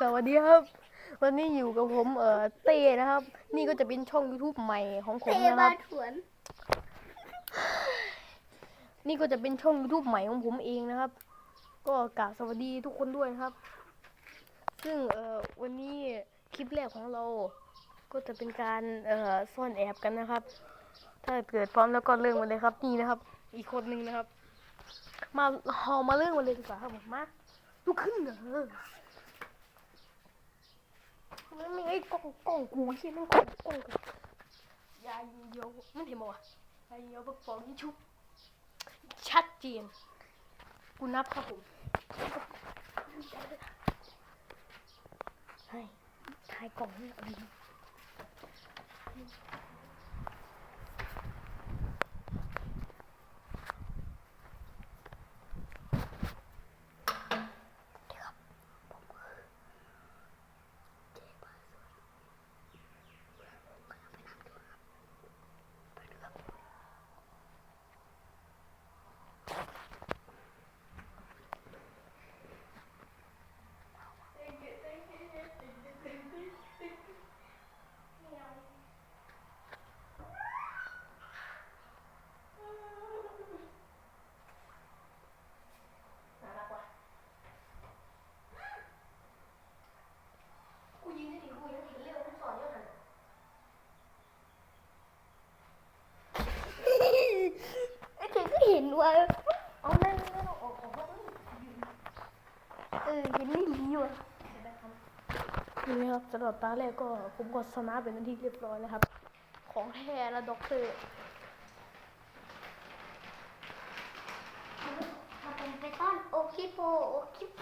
สวัสดีครับ วันนี้อยู่กับผมเอ่อเต้นะครับ นี่ก็จะเป็นช่อง YouTube ใหม่ของผมเตะนะคบารับถวนนี่ก็จะเป็นช่อง YouTube ใหม่ของผมเองนะครับ ก็กราบสวัสดีทุกคนด้วยนะครับ ซึ่งเอ่อวันนี้คลิปแรกของเรา ก็จะเป็นการเอ่อซ่อนแอบกันนะครับ ถ้าเกิดพร้อมแล้วก็เริ่มกันเลยครับนี่นะครับ อีกคนนึงนะครับ มาเฮามาเริ่มกันเลยดีกว่าครับผมมาลุกขึ้นเถอะ ไม่ไม่ไอ้กล้องกล้องกูใช่มันกล้องกล้องยายิงเดียวมันเห็นบ่วะยายิงเดียวปกปองที่ชุบชัดเจนกูนับครับผมให้ถ่ายกล่องนี่เอาดีน่ารักว่ะกูยืนได้ถึงกูยังเห็นเรื่องทุกสอนเรื่องหัน ไอ้เธอก็เห็นว่า เอาแม่งไม่ต้องออกของเขาเอ้ยยืน เออเห็นไม่ดีว่ะนี่นะครับสำหรับตาแรกก็ผมก็ชนะเป็นที่เรียบร้อยแล้วครับ ของแท้แล้วด็อกเตอร์มาเป็นไปต้อนโอคิโปโอคิโป